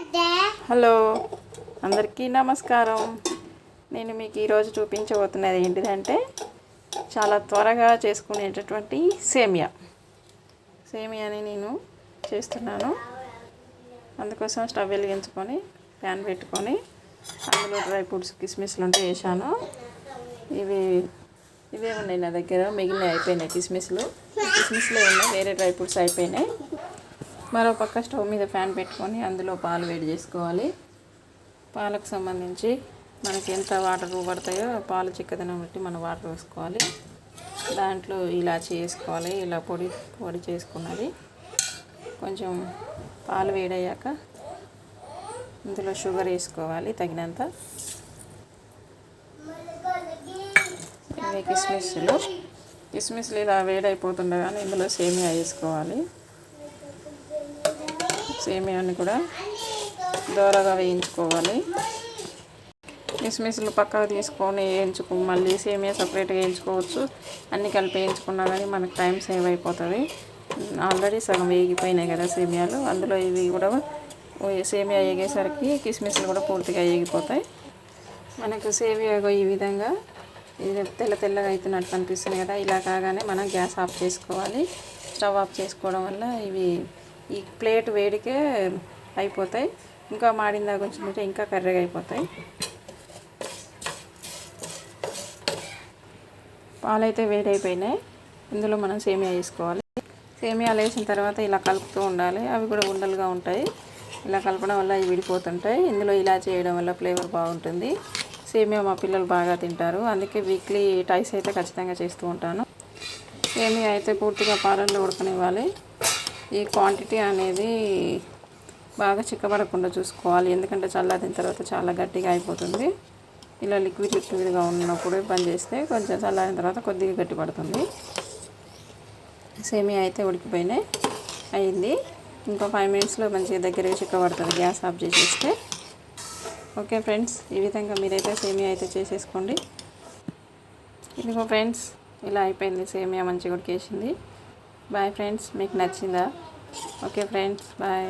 Hello. అందరికీ నమస్కారం. నేను మీకు ఈరోజు చూపించబోతున్నది ఏంటిదంటే చాలా త్వరగా చేసుకునేటటువంటి సేమియా. సేమియాని నేను చేస్తున్నాను. అందుకోసం స్టవ్ వెలిగించుకొని ప్యాన్ పెట్టుకొని అందులో డ్రై ఫ్రూట్స్ కిస్మిస్లు ఉంటే వేసాను ఇవి ఇవే ఉన్నాయి నా దగ్గర. మిగిలిన అయిపోయినాయి కిస్మిస్లు. కిస్మిస్లో ఉన్నాయి వేరే డ్రై ఫ్రూట్స్ అయిపోయినాయి. మరో పక్క స్టవ్ మీద ఫ్యాన్ పెట్టుకొని అందులో పాలు వేడి చేసుకోవాలి. పాలకు సంబంధించి మనకి ఎంత వాటర్ పడతాయో పాలు చిక్కదనం బట్టి మనం వాటర్ వేసుకోవాలి దాంట్లో ఇలాచి వేసుకోవాలి ఇలా పొడి పొడి చేసుకున్నది. కొంచెం పాలు వేడయ్యాక ఇందులో షుగర్ వేసుకోవాలి తగినంత. కిస్మిస్లో కిస్మిస్లు. కిస్మిస్లు ఇలా వేడైపోతుండగానే ఇందులో సేమియా వేసుకోవాలి. సేమియాని కూడా దోరగా వేయించుకోవాలి. కిస్మిస్లు పక్కకు తీసుకొని వేయించుకు మళ్ళీ సేమియా సపరేట్గా వేయించుకోవచ్చు. అన్నీ కలిపి వేయించుకున్నా కానీ మనకు టైం సేవ్ అయిపోతుంది. ఆల్రెడీ సగం వేగిపోయినాయి కదా సేమియాలు. అందులో ఇవి కూడా సేమియా వేగేసరికి కిస్మిస్లు కూడా పూర్తిగా వేగిపోతాయి. మనకు సేమియా ఈ విధంగా ఇది తెల్ల తెల్లగా అవుతున్నట్టు అనిపిస్తుంది కదా. ఇలా కాగానే మనం గ్యాస్ ఆఫ్ చేసుకోవాలి. స్టవ్ ఆఫ్ చేసుకోవడం వల్ల ఇవి ఈ ప్లేట్ వేడికే అయిపోతాయి. ఇంకా మాడిందా కొంచెం అంటే ఇంకా కర్రెగా అయిపోతాయి. పాలైతే వేడైపోయినాయి. ఇందులో మనం సేమియా వేసుకోవాలి. సేమియాలు వేసిన తర్వాత ఇలా కలుపుతూ ఉండాలి. అవి కూడా ఉండలుగా ఉంటాయి. ఇలా కలపడం వల్ల అవి విడిపోతుంటాయి. ఇందులో ఇలా చేయడం వల్ల ఫ్లేవర్ బాగుంటుంది. సేమియా మా పిల్లలు బాగా తింటారు. అందుకే వీక్లీ టైస్ అయితే ఖచ్చితంగా చేస్తూ ఉంటాను. సేమియా అయితే పూర్తిగా పాలల్లో ఉడకనివ్వాలి. ఈ క్వాంటిటీ అనేది బాగా చిక్కబడకుండా చూసుకోవాలి. ఎందుకంటే చల్లారిన తర్వాత చాలా గట్టిగా అయిపోతుంది. ఇలా లిక్విడ్ లిక్విడ్గా ఉన్నప్పుడు పని చేస్తే కొంచెం చల్లారిన తర్వాత కొద్దిగా గట్టి పడుతుంది. సేమియా అయితే ఉడికిపోయినాయి. అయింది. ఇంకో ఫైవ్ మినిట్స్లో మంచిగా దగ్గరగా చిక్కబడుతుంది. గ్యాస్ ఆఫ్ చేసేస్తే. ఓకే ఫ్రెండ్స్ ఈ విధంగా మీరైతే సేమియా అయితే చేసేసుకోండి. ఇదిగో ఫ్రెండ్స్ ఇలా అయిపోయింది. సేమియా మంచిగా ఉడికేసింది. బాయ్ ఫ్రెండ్స్ మీకు నచ్చిందా? Okay friends bye